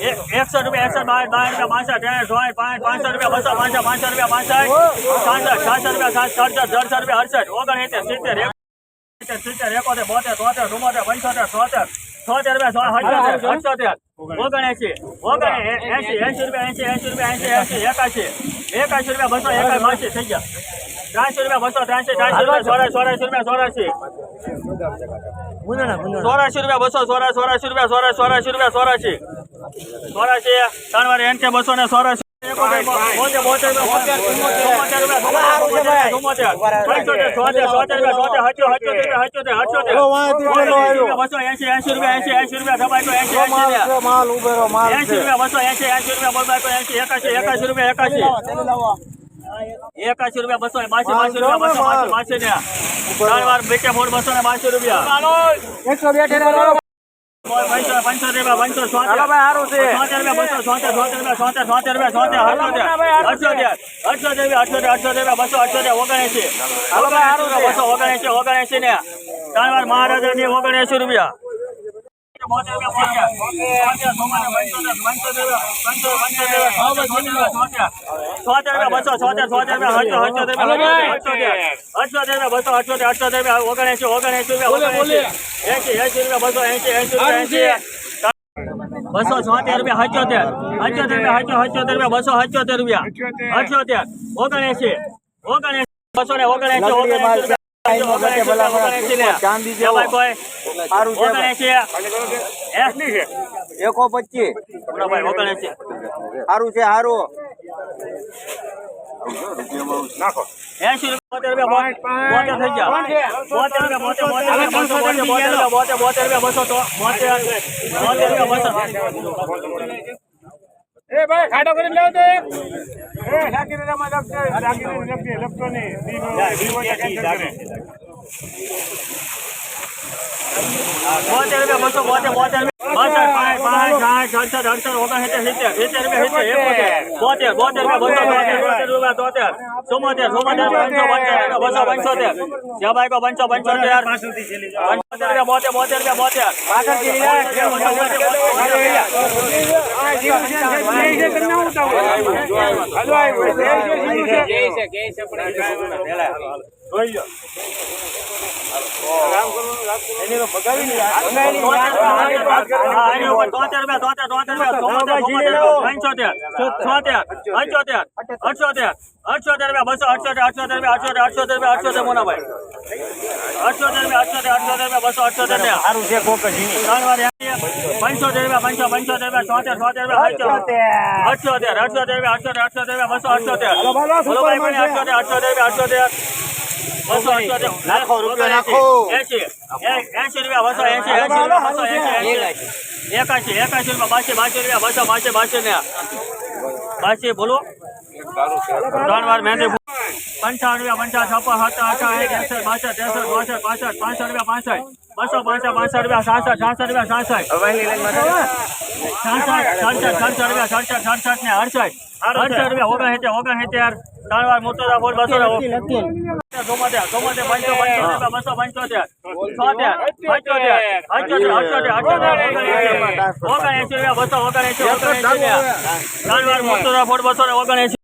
એકસો રૂપિયા એકસો બાર બાર રૂપિયા પાંસઠ ત્રણ સોળ પાંચ પાંચસો રૂપિયા બસો પાંચસો પાંચસો રૂપિયા પાંસઠ સાસઠ સાતસો રૂપિયા સાત સડસઠ જડસઠ રૂપિયા અડસઠ ઓગણસિત્તેર સિત્તેર સિત્તેર સિત્તેર એકોતેર બોતેર તોતેર ચુમ્મોતેર પંચોતેર છોતેર છોતેર રૂપિયા સો અઠ્યોતેર ઓગણએસી ઓગણ એસી એસી રૂપિયા એસી એસી રૂપિયા એસી એસી એકાસી એકાશી રૂપિયા બસો એકાસી બાસી થઈ ગયા. ત્રાસી રૂપિયા બસો ત્રાસી ત્રાસી રૂપિયા ચોરાસી ચોરાસી રૂપિયા ચોરાસી ચોરાસી રૂપિયા બસો ચોરા ચોરાસી રૂપિયા ચોરા ચોરાસી રૂપિયા ચોરાસી ચોરાસી ત્રણ વાર એનકે બસો ને બોતેર, ચુમ્મોતેર રૂપિયા, બસો બસો એંશી, એંશી રૂપિયા, બોલબાકો, એંશી, એકાશી, એકાશી રૂપિયા, એકાશી. એકાશી રૂપિયા, બસો, રૂપિયા, બસો, બાસી, બાસી ને. ત્રણ વાર બેકે ફોડ, બસો ને બાસી રૂપિયા. ઓગણએંશી. ને. ત્રણ વાર મહારાજાની ઓગણએંશી રૂપિયા. બસો, છોતેર, રૂપિયા, હચોતેર હચોતેર રૂપિયા હચો હચોતેર રૂપિયા બસો હચોતેર રૂપિયા અઠ્યોતેર ઓગણએસી ઓગણએસી બસો ને ઓગણએસી ઓગણએસી. ચાંદી જેવો. સારું છે એકો પચીસ. સારું છે સારું એસી રૂપિયા બસો રૂપિયા બસો તો બસો. એ ભાઈ ખાડો કરી લેવો એક. એ રમા દીવો દીવો. બોતેર રૂપિયા બસો બોતેર બોતેર બોતેર પાંચ પાંચ સાઠ સડસઠ અડસઠ ઓગણસિત્તેર સિત્તેર સિત્તેર રૂપિયા સિત્તેર બોતેર બોતેર રૂપિયા બસો બોતેર બોતેર રૂપિયા તોતેર ચુમ્મોતેર ચુમ્મોતેર પંચો પંચોતેર બસો પંચોતેર જ્યાં બાઈકો પંચો પંચોતેર પંચોતેર રૂપિયા બોતેર બોતેર રૂપિયા બોતેર છે, જય. હાલો આવ્યો. જય પંચોતેર રૂપિયા પંચો પંચોતેર રૂપિયા છોતેર છોતેર રૂપિયા અઠોતેર અઠોતેર રૂપિયા અઠોતેર અઠોતેર રૂપિયા બસો અઠોતેર અઠોતેર અઠોતેર મને બસો નાખો, રૂપિયા. નાખો. એસી રૂપિયા બસો એસી બસો એસી રૂપિયા બાસી બાસી રૂપિયા બસો બાસી બાસી ને. બાસી બોલો. ત્રણ વાર મહેંદી પંચાવન રૂપિયા પંચાવન છપ્પન સત્તર અઠાવન એકસઠ બાસઠ ત્રેસઠ ચોસઠ પાસઠ પાંસઠ રૂપિયા પાંસઠ. બસો પાંસઠ પાંસઠ રૂપિયા સાસઠ સાસઠ રૂપિયા સાસઠ. સડસઠ સડસઠ રૂપિયા સડસઠ સડસઠ ને અડસઠ. અડસઠ રૂપિયા ઓગણસિત્તેર ઓગણસિત્તેર. ત્રણ વાર મોટો બસો ચોમોતેર ચોમોતેર પંચો પંચો રૂપિયા બસો પંચોતેર છોતેર પંચોતેર અઠ્યોતેર અઠ્યોતેર ઓગણએંસી રૂપિયા બસો ઓગણએંસી ઓગણએંસી ત્રણ વાર મોટો ફોર બસો ઓગણએંસી